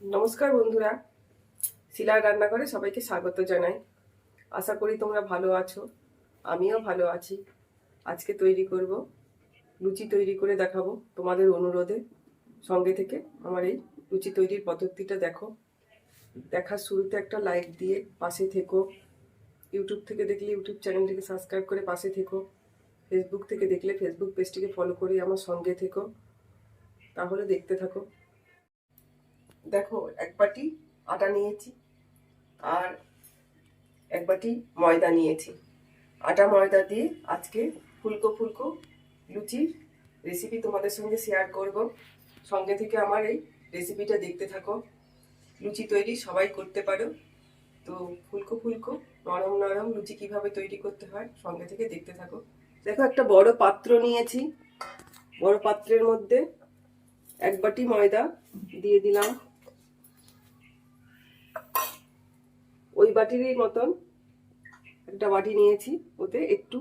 নমস্কার বন্ধুরা। শিলার রান্নাঘরে সবাইকে স্বাগত জানাই। আশা করি তোমরা ভালো আছো, আমিও ভালো আছি। আজকে তৈরি করব, লুচি তৈরি করে দেখাবো তোমাদের অনুরোধে। সঙ্গে থেকে আমার এই লুচি তৈরির পদ্ধতিটা দেখো। দেখার শুরুতে একটা লাইক দিয়ে পাশে থেকো। ইউটিউব থেকে দেখলে, ইউটিউব চ্যানেলটিকে সাবস্ক্রাইব করে পাশে থেকো। ফেসবুক থেকে দেখলে, ফেসবুক পেজটিকে ফলো করে আমার সঙ্গে থেকো। তাহলে দেখতে থাকো। দেখো, এক বাটি আটা নিয়েছি আর এক বাটি ময়দা নিয়েছি। আটা ময়দা দিয়ে আজকে ফুলকো ফুলকো লুচির রেসিপি তোমাদের সঙ্গে শেয়ার করব। সঙ্গে থেকে আমার এই রেসিপিটা দেখতে থাকো। লুচি তৈরি সবাই করতে পারো। তো ফুলকো ফুলকো, নরম নরম লুচি কীভাবে তৈরি করতে হয় সঙ্গে থেকে দেখতে থাকো। দেখো, একটা বড় পাত্র নিয়েছি। বড় পাত্রের মধ্যে এক বাটি ময়দা দিয়ে দিলাম। ওই বাটিরই মতন একটা বাটি নিয়েছি ওতে একটু,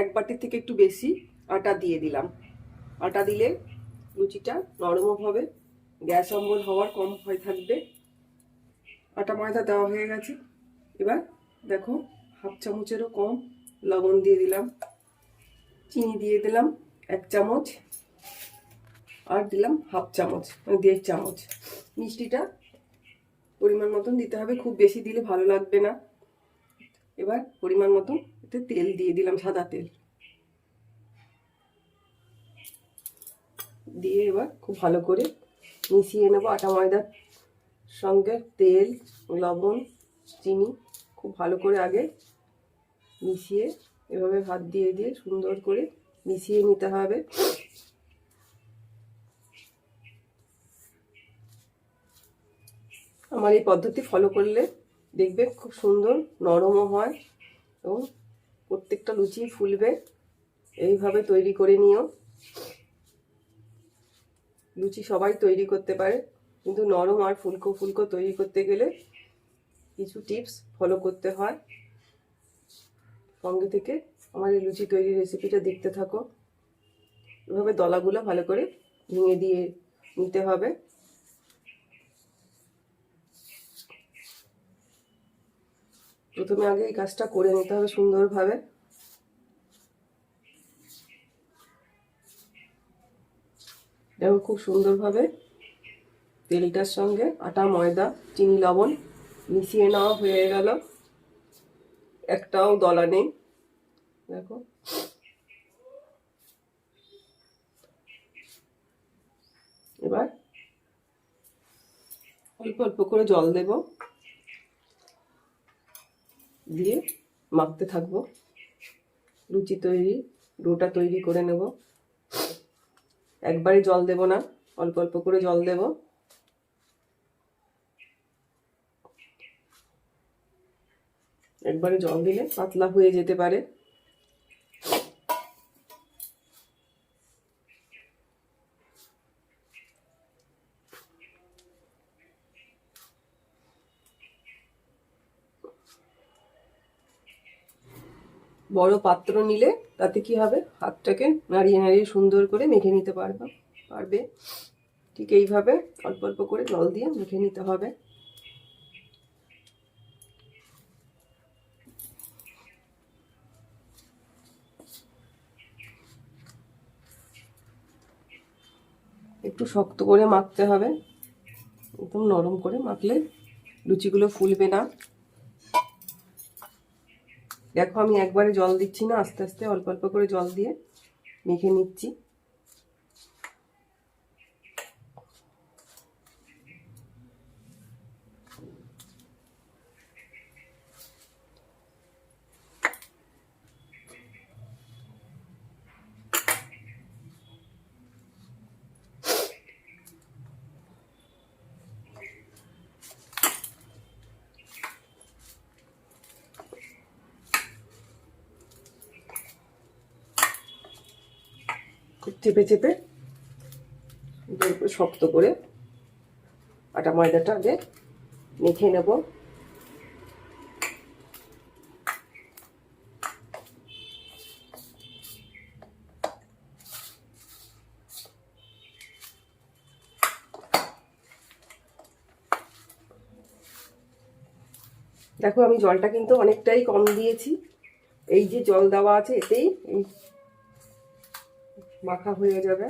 এক বাটির থেকে একটু বেশি আটা দিয়ে দিলাম। আটা দিলে লুচিটা নরমও হবে, গ্যাস অম্বল হওয়ার কম ভয় থাকবে। আটা ময়দা দেওয়া হয়ে গেছে। এবার দেখো, হাফ চামচেরও কম লবণ দিয়ে দিলাম। চিনি দিয়ে দিলাম এক চামচ আর দিলাম হাফ চামচ মানে দেড় চামচ। মিষ্টিটা পরিমাণ মতন দিতে হবে, খুব বেশি দিলে ভালো লাগবে না। এবার পরিমাণ মতন এতে তেল দিয়ে দিলাম, সাদা তেল। দিয়ে এবার খুব ভালো করে মিশিয়ে নেব আটা, ময়দার সঙ্গে তেল, লবণ, চিনি, খুব ভালো করে আগে মিশিয়ে এভাবে ভাত দিয়ে দিয়ে সুন্দর করে মিশিয়ে নিতে হবে। আমার এই পদ্ধতি ফলো করলে দেখবে খুব সুন্দর নরমও হয় এবং প্রত্যেকটা লুচি ফুলবে। এইভাবে তৈরি করে নিও। লুচি সবাই তৈরি করতে পারে, কিন্তু নরম আর ফুলকো ফুলকো তৈরি করতে গেলে কিছু টিপস ফলো করতে হয়। সঙ্গে থেকে আমার এই লুচি তৈরির রেসিপিটা দেখতে থাকো। এভাবে দলাগুলো ভালো করে ভেঙে দিয়ে নিতে হবে। প্রথমে আগে এই কাজটা করে নিতে হবে সুন্দরভাবে। দেখো খুব সুন্দরভাবে তেলটার সঙ্গে আটা, ময়দা, চিনি, লবণ মিশিয়ে নেওয়া হয়ে গেল। একটাও দলা নেই। দেখো। এবার অল্প অল্প করে জল দেব। দিয়ে মাখতে থাকব। লুচি তৈরি, ডোটা তৈরি করে নেব। একবারে জল দেব না, অল্প অল্প করে জল দেব। একবারে জল দিলে পাতলা হয়ে যেতে পারে। বড় পাত্র নিলে তাতে কি হবে? হাতটাকে নাড়িয়ে নাড়িয়ে সুন্দর করে মেখে নিতে পারবে। পারবে? ঠিক এইভাবে অল্প অল্প করে জল দিয়ে মেখে নিতে হবে। একটু শক্ত করে মাখতে হবে। একদম নরম করে মাখলে লুচিগুলো ফুলবে না। দেখো আমি একবারে জল দিচ্ছি না, আস্তে আস্তে অল্প অল্প করে জল দিয়ে মেখে নিচ্ছি। চেপে চেপে শক্ত করে আটা, ময়দাটা আগে মেখে নেব। দেখো আমি জলটা কিন্তু অনেকটাই কম দিয়েছি। এই যে জল দেওয়া আছে এতেই মাখা হয়ে যাবে।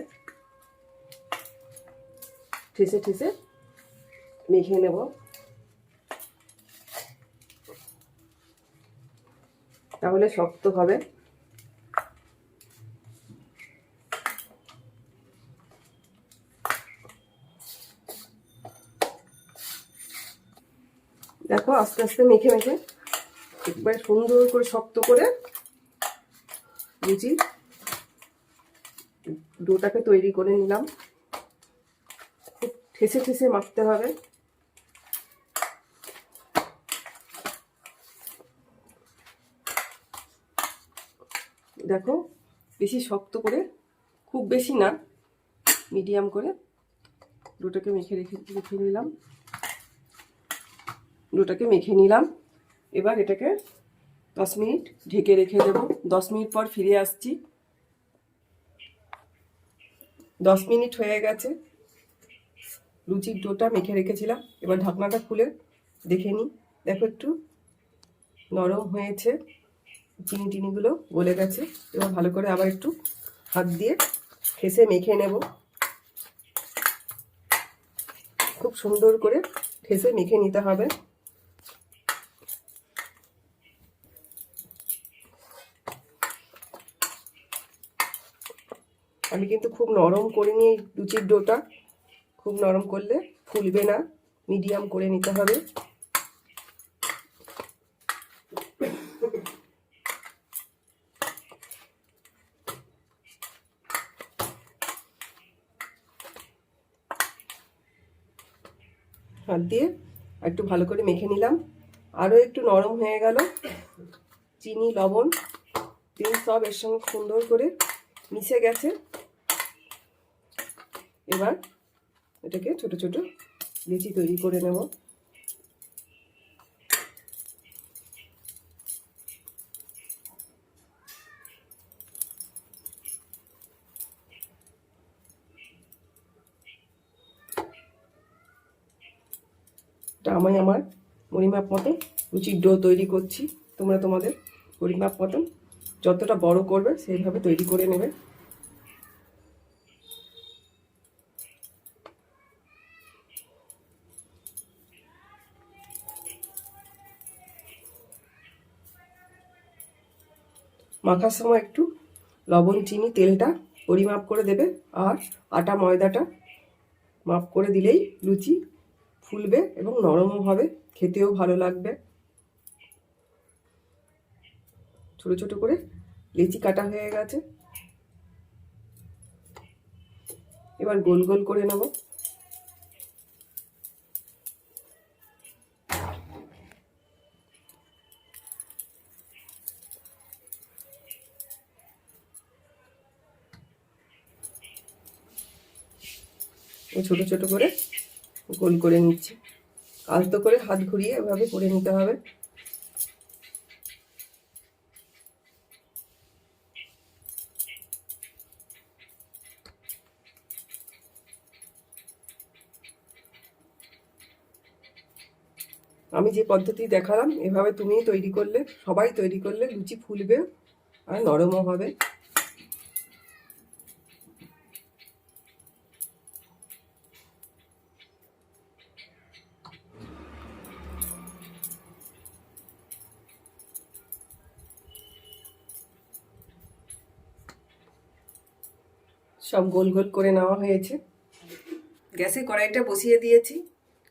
ঠেসে ঠেসে মেখে নেব। তাহলে শক্ত হবে। দেখো, আস্তে আস্তে মেখে মেখে একবার সুন্দর করে শক্ত করে লুচি ডোটাকে তৈরি করে নিলাম। খুব ঠেসে ঠেসে মাখতে হবে। দেখো, বেশি শক্ত করে, খুব বেশি না, মিডিয়াম করে ডোটাকে মেখে রেখে রেখে নিলাম। ডোটাকে মেখে নিলাম। এবার এটাকে দশ মিনিট ঢেকে রেখে দেবো। দশ মিনিট পর ফিরে আসছি। দশ মিনিট হয়ে গেছে। লুচির ডোটা মেখে রেখেছিলাম। এবার ঢাকনাটা খুলে দেখে নিই। দেখো একটু নরম হয়েছে। চিনি টিনিগুলো গলে গেছে। এবার ভালো করে আবার একটু হাত দিয়ে খেসে মেখে নেব। খুব সুন্দর করে ঠেসে মেখে নিতে হবে। আমি কিন্তু খুব নরম করে নিই লুচির ডোটা। খুব নরম করলে ফুলবে না, মিডিয়াম করে নিতে হবে। হাত দিয়ে একটু ভালো করে মেখে নিলাম। আরও একটু নরম হয়ে গেল। চিনি, লবণ তিন সব এর সঙ্গে সুন্দর করে মিশে গেছে। এবার এটাকে ছোট ছোট লিচি তৈরি করে নেব। আমি আমার পরিমাপ মতো লুচির ডো তৈরি করছি। তোমরা তোমাদের পরিমাপ মতন যতটা বড় করবে, সেইভাবে তৈরি করে নেবে। মাখার সময় একটু, লবণ, চিনি, তেলটা পরিমাপ করে দেবে আর আটা, ময়দাটা মাপ করে দিলেই লুচি ফুলবে এবং নরমও হবে, খেতেও ভালো লাগবে। ছোট ছোট করে লেচি কাটা হয়ে গেছে। এবার গোল গোল করে নেব। ছোট ছোট করে গোল করে নিচ্ছি। আলতো করে হাত ঘুরিয়ে এভাবে করে নিতে হবে। আমি যে পদ্ধতি দেখালাম, এভাবে তুমি তৈরি করলে, সবাই তৈরি করলে লুচি ফুলবে আর নরমও হবে। সব গোল গোল করে নেওয়া হয়েছে। গ্যাসে কড়াইটা বসিয়ে দিয়েছি।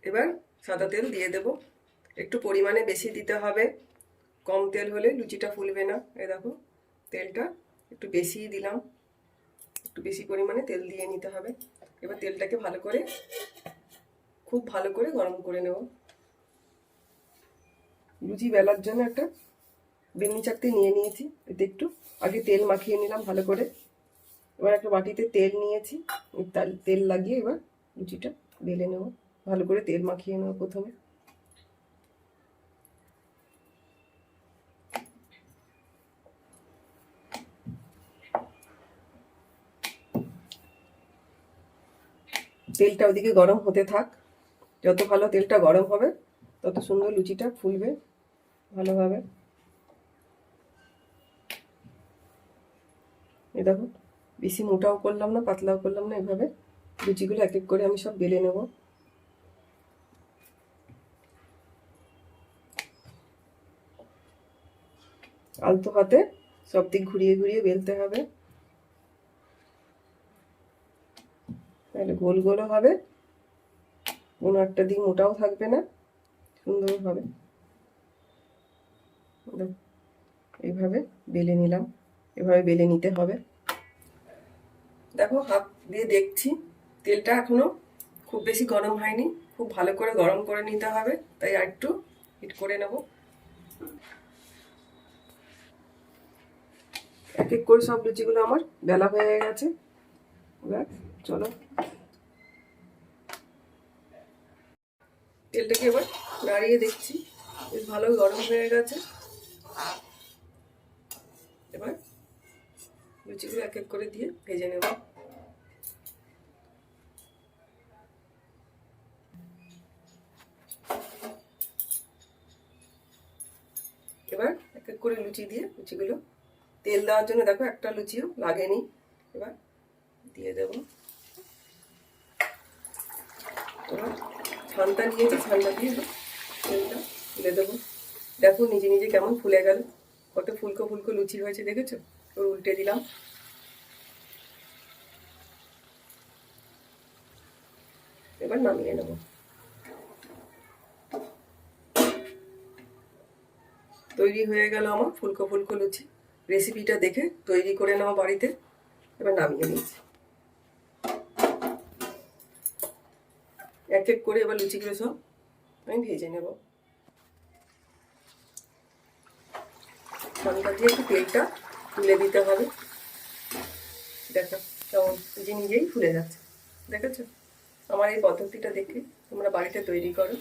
এবার সাদা তেল দিয়ে দেব। একটু পরিমাণে বেশি দিতে হবে। কম তেল হলে লুচিটা ফুলবে না। এ দেখো, তেলটা একটু বেশিই দিলাম। একটু বেশি পরিমাণে তেল দিয়ে নিতে হবে। এবার তেলটাকে ভালো করে, খুব ভালো করে গরম করে নেব। লুচি বেলার জন্য একটা বেলনি চাকতি নিয়ে নিয়েছি। এতে একটু আগে তেল মাখিয়ে নিলাম ভালো করে। এবার একটা বাটিতে তেল নিয়েছি। তেল লাগিয়ে এবার লুচিটা বেলে নেব। ভালো করে তেল মাখিয়ে নেব প্রথমে। তেলটা ওদিকে গরম হতে থাক। যত ভালো তেলটা গরম হবে, তত সুন্দর লুচিটা ফুলবে ভালোভাবে। এই দেখো। বেশি মোটাও করলাম না, পাতলাও করলাম না এভাবে। লুচিগুলো এক এক করে আমি সব বেলে নেব। আলতো হাতে সব দিক ঘুরিয়ে ঘুরিয়ে বেলতে হবে। তাহলে গোল গোলও হবে। কোনো একটা দিক মোটাও থাকবে না সুন্দর হবে। এইভাবে বেলে নিলাম। এভাবে বেলে নিতে হবে। দেখো হাত দিয়ে দেখছি, তেলটা এখনও খুব বেশি গরম হয়নি, খুব ভালো করে গরম করে নিতে হবে, তাই আর একটু হিট করে নেব। এক এক করে সব লুচিগুলো আমার বেলা হয়ে গেছে। চলো। তেলটাকে এবার নাড়িয়ে দেখছি, বেশ ভালো গরম হয়ে গেছে। এবার লুচিগুলো এক এক করে দিয়ে ভেজে নেব। এবার এক এক করে লুচি দিয়ে লুচিগুলো তেল দেওয়ার জন্য দেখো একটা লুচিও লাগেনি। এবার দিয়ে দেব। এবার ছানটা নিয়েছি, ছানটা দিয়ে তেলটা তুলে দেবো। দেখো নিজে নিজে কেমন ফুলে গেল। কত ফুলকো ফুলকো লুচি হয়েছে দেখেছ? ওর উল্টে দিলাম। এবার নামিয়ে নেব। তৈরি হয়ে গেল আমার ফুলকো ফুলকো লুচি। রেসিপিটা দেখে তৈরি করে নেওয়া বাড়িতে। এবার নামিয়ে নিয়েছি এক এক করে এবার লুচিগুলো সব আমি ভেজে নেব। ছানটা দিয়ে একটু তেলটা তুলে দিতে হবে। দেখো কেমন নিজে নিজেই ফুলে যাচ্ছে। দেখেছ? আমার এই পদ্ধতিটা দেখে তোমরা বাড়িতে তৈরি করো।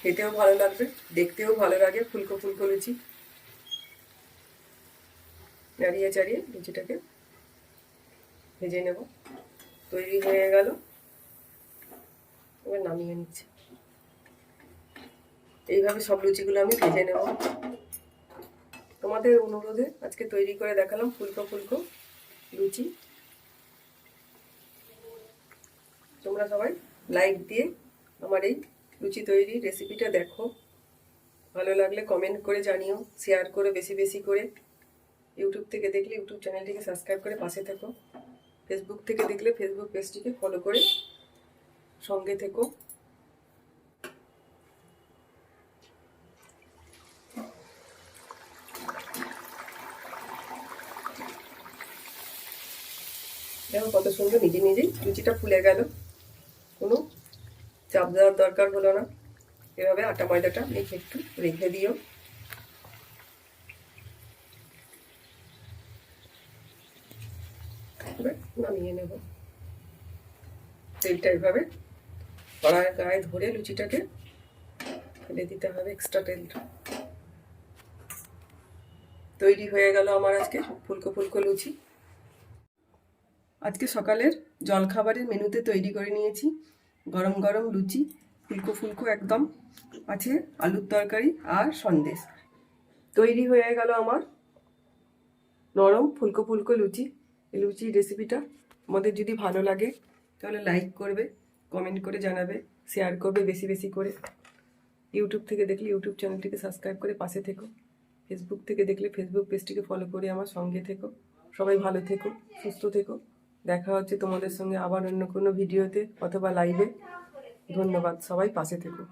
খেতেও ভালো লাগবে, দেখতেও ভালো লাগে ফুলকো ফুলকো লুচি। নাড়িয়ে চাড়িয়ে লুচিটাকে ভেজে নেব। তৈরি হয়ে গেল। এবার নামিয়ে নিচ্ছি। এইভাবে সব লুচিগুলো আমি ভেজে নেব। তোমাদের অনুরোধে আজকে তৈরি করে দেখালাম ফুলকো ফুলকো লুচি। তোমরা সবাই লাইক দিয়ে আমার এই লুচি তৈরি রেসিপিটা দেখো। ভালো লাগলে কমেন্ট করে জানিও শেয়ার করে বেশি বেশি করে। ইউটিউব থেকে দেখলে ইউটিউব চ্যানেলটিকে সাবস্ক্রাইব করে পাশে থেকো। ফেসবুক থেকে দেখলে ফেসবুক পেজটিকে ফলো করে সঙ্গে থেকো। সুন্দর নিজে নিজেই লুচিটা ফুলে গেল। কোনো চাপ দেওয়ার দরকার হলো না। এভাবে আটা ময়দাটা মেখে একটু রেখে দিও। নামিয়ে নেব। তেলটা এভাবে কড়ায় গায়ে ধরে লুচিটাকে ফেলে দিতে হবে এক্সট্রা তেলটা। তৈরি হয়ে গেল আমার আজকে ফুলকো ফুলকো লুচি। আজকে সকালের জলখাবারের মেনুতে তৈরি করে নিয়েছি। গরম গরম লুচি, ফুলকো ফুলকো একদম আছে, আলুর তরকারি আর সন্দেশ। তৈরি হয়ে গেল আমার নরম ফুলকো ফুলকো লুচি। এই লুচি রেসিপিটা আমাদের যদি ভালো লাগে, তাহলে লাইক করবে কমেন্ট করে জানাবে শেয়ার করবে বেশি বেশি করে। ইউটিউব থেকে দেখলে ইউটিউব চ্যানেলটিকে সাবস্ক্রাইব করে পাশে থেকো। ফেসবুক থেকে দেখলে ফেসবুক পেজটিকে ফলো করে আমার সঙ্গে থেকো। সবাই ভালো থেকো, সুস্থ থেকো। দেখা হচ্ছে তোমাদের সঙ্গে আবার অন্য কোনো ভিডিওতে অথবা লাইভে ধন্যবাদ সবাই পাশে থেকো।